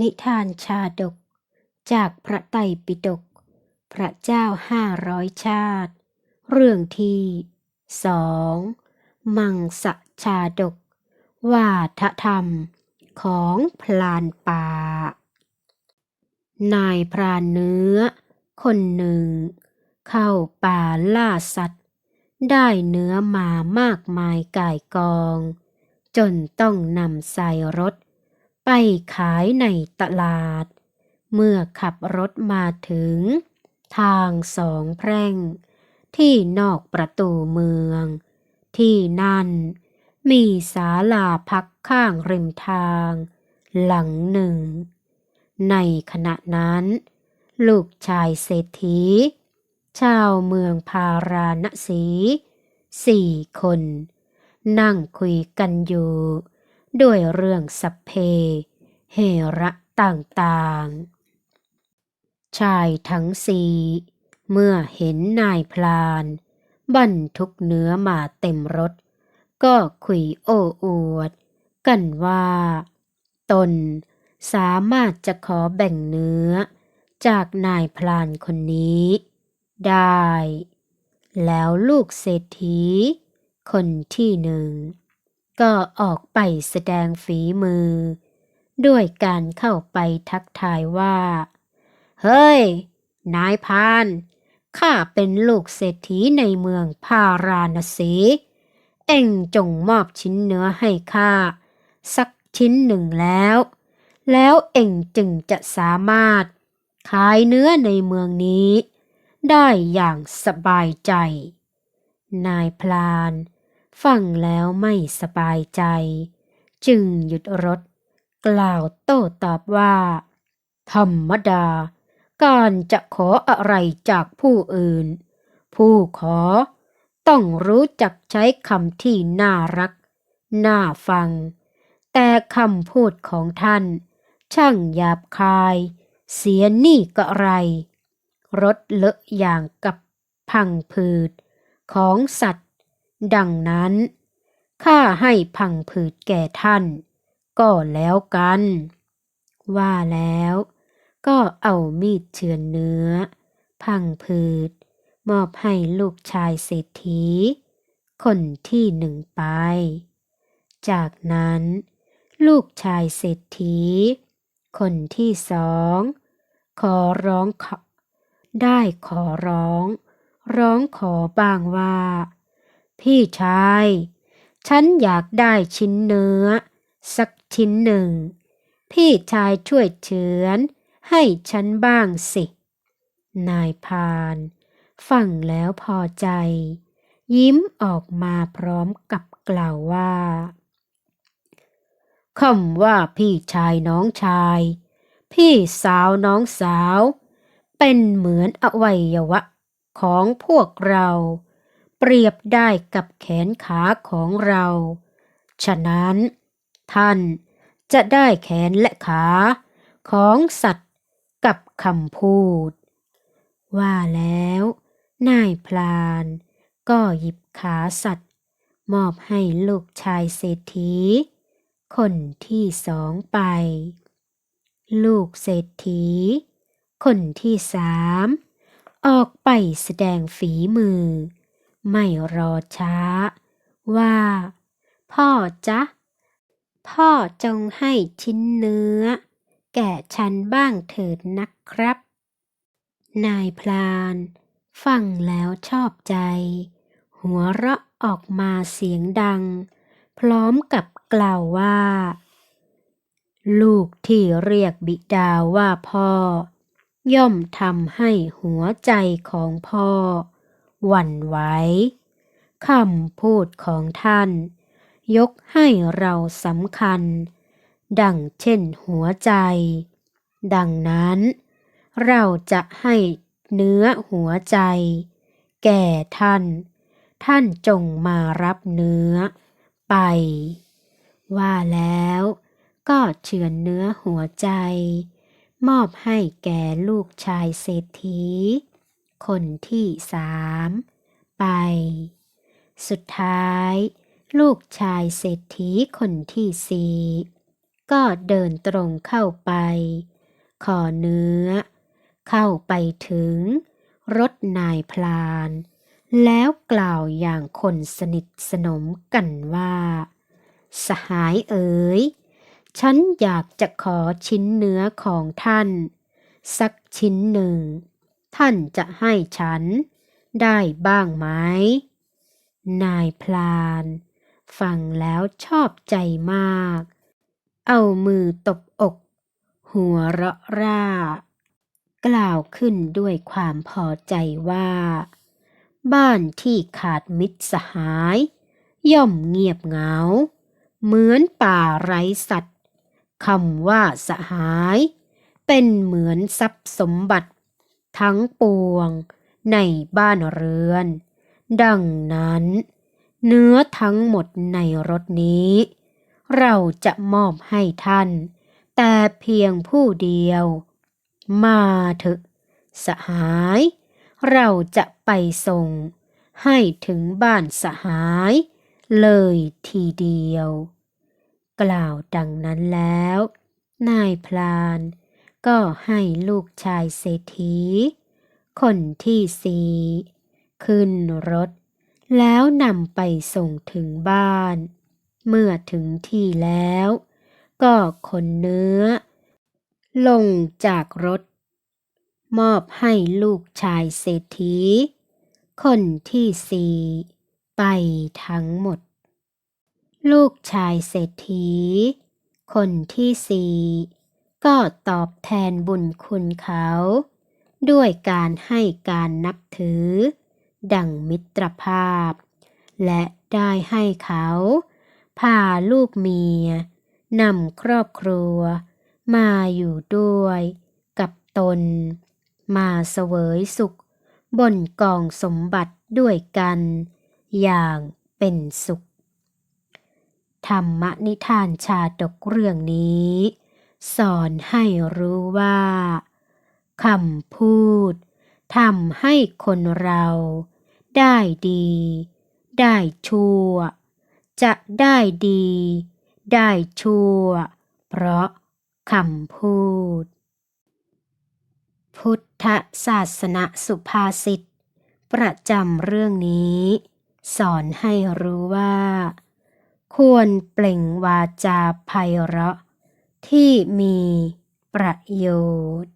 นิทานชาดก จากพระไตรปิฎกพระเจ้าห้าร้อยชาติ เรื่องที่สองมังสชาดกวาทธรรมของพลานป่า นายพรานเนื้อ คนหนึ่ง เข้าป่าล่าสัตว์ ได้เนื้อมามากมายก่ายกอง จนต้องนำใส่รถ ไปขายในตลาด เมื่อขับรถมาถึง ทางสองแพร่ง ที่นอกประตูเมือง ที่นั่น มีศาลาพักข้างริมทาง หลังหนึ่ง ในขณะนั้น ลูกชายเศรษฐี ชาวเมืองพาราณสี สี่คน นั่งคุยกันอยู่ ด้วยเรื่องสัพเพ เหระต่างๆ ชายทั้งสี่เมื่อเห็นนายพลาน บรรทุกเนื้อมาเต็มรถ ก็คุยโอ้อวด กันว่า ตนสามารถจะขอแบ่งเนื้อ จากนายพลานคนนี้ ได้ แล้วลูกเศรษฐี คนที่หนึ่ง ก็ออกไปแสดงฝีมือ ด้วยการเข้าไปทักทายว่า เฮ้ย นายพาน ข้าเป็นลูกเศรษฐีในเมืองพาราณสี เอ็งจงมอบชิ้นเนื้อให้ข้า สักชิ้นหนึ่งแล้ว แล้วเอ็งจึงจะสามารถ ขายเนื้อในเมืองนี้ ได้อย่างสบายใจ นายพลาน ฟังแล้วไม่สบายใจ จึงหยุดรถ กล่าวโต้ตอบว่า ธรรมดา การจะขออะไรจากผู้อื่น ผู้ขอต้องรู้จักใช้คำที่น่ารัก น่าฟัง แต่คำพูดของท่าน ช่างหยาบคาย เสียนี่ก็ไร รถเลอะอย่างกับพังผืด ของสัตว์ ดังนั้นข้าให้พังผืดแก่ท่าน ก็แล้วกัน ว่าแล้วก็เอามีดเฉือนเนื้อ พังผืด มอบให้ลูกชายเศรษฐี คนที่หนึ่งไป จากนั้น ลูกชายเศรษฐี คนที่สองขอร้องขอได้ขอร้อง ร้องขอบ้างว่า พี่ชาย ฉันอยากได้ชิ้นเนื้อ สักชิ้นหนึ่ง พี่ชายช่วยเฉือน ให้ฉันบ้างสิ นายพานฟังแล้วพอใจ ยิ้มออกมาพร้อมกับกล่าวว่าคำว่าพี่ชายน้องชาย พี่สาวน้องสาว เป็นเหมือนอวัยวะของพวกเรา เปรียบได้กับแขนขาของเรา ฉะนั้น ท่านจะได้แขนและขาของสัตว์กับคำพูด ว่าแล้ว นายพลานก็หยิบขาสัตว์ มอบให้ลูกชายเศรษฐี คนที่สองไป ลูกเศรษฐี คนที่สาม ออกไปแสดงฝีมือ ไม่รอช้า ว่า พ่อจ๊ะ พ่อจงให้ชิ้นเนื้อ แก่ฉันบ้างเถิดนะครับ นายพลานฟังแล้วชอบใจ หัวเราะออกมาเสียงดัง พร้อมกับกล่าวว่า ลูกที่เรียกบิดาว่าพ่อ ย่อมทำให้หัวใจของพ่อ หวั่นไหวคำพูดของท่าน ยกให้เราสำคัญ ดังเช่นหัวใจ ดังนั้น เราจะให้เนื้อหัวใจ แก่ท่าน ท่านจงมารับเนื้อ ไป ว่าแล้วก็เฉือนเนื้อหัวใจ มอบให้แก่ลูกชายเศรษฐี คนที่สามไป สุดท้าย ลูกชายเศรษฐีคนที่สี่ก็เดินตรงเข้าไป ขอเนื้อ เข้าไปถึง รถนายพลาน แล้วกล่าวอย่างคนสนิทสนมกันว่า สหายเอ๋ย ฉันอยากจะขอชิ้นเนื้อของท่าน สักชิ้นหนึ่ง ท่านจะให้ฉันได้บ้างไหม นายพลาน ฟังแล้วชอบใจมาก เอามือตบอก หัวเราะร่า กล่าวขึ้นด้วยความพอใจว่า บ้านที่ขาดมิตรสหาย ย่อมเงียบเหงา เหมือนป่าไร้สัตว์คำว่าสหาย เป็นเหมือนทรัพย์สมบัติ ทั้งปวงในบ้านเรือน ดังนั้น เนื้อทั้งหมดในรถนี้ เราจะมอบให้ท่าน แต่เพียงผู้เดียว มาเถอะสหาย เราจะไปส่ง ให้ถึงบ้านสหาย เลยทีเดียว กล่าวดังนั้นแล้ว นายพลาน ก็ให้ลูกชายเศรษฐี คนที่สี่ขึ้นรถ แล้วนำไปส่งถึงบ้าน เมื่อถึงที่แล้ว ก็ขนเนื้อ ลงจากรถ มอบให้ลูกชายเศรษฐี คนที่สี่ไปทั้งหมด ลูกชายเศรษฐี คนที่สี่ ก็ตอบแทนบุญคุณเขา ด้วยการให้การนับถือ ดังมิตรภาพ และได้ให้เขาพาลูกเมียนำครอบครัว มาอยู่ด้วยกับตน มาเสวยสุข บนกองสมบัติด้วยกัน อย่างเป็นสุข ธรรมนิทานชาดกเรื่องนี้ สอนให้รู้ว่าคำพูดทำให้คนเราได้ดี ได้ชั่ว จะได้ดี ได้ชั่ว เพราะคำพูด พุทธศาสนสุภาษิต ประจำเรื่องนี้ สอนให้รู้ว่า ควรเปล่งวาจาไพเราะ ที่มีประโยชน์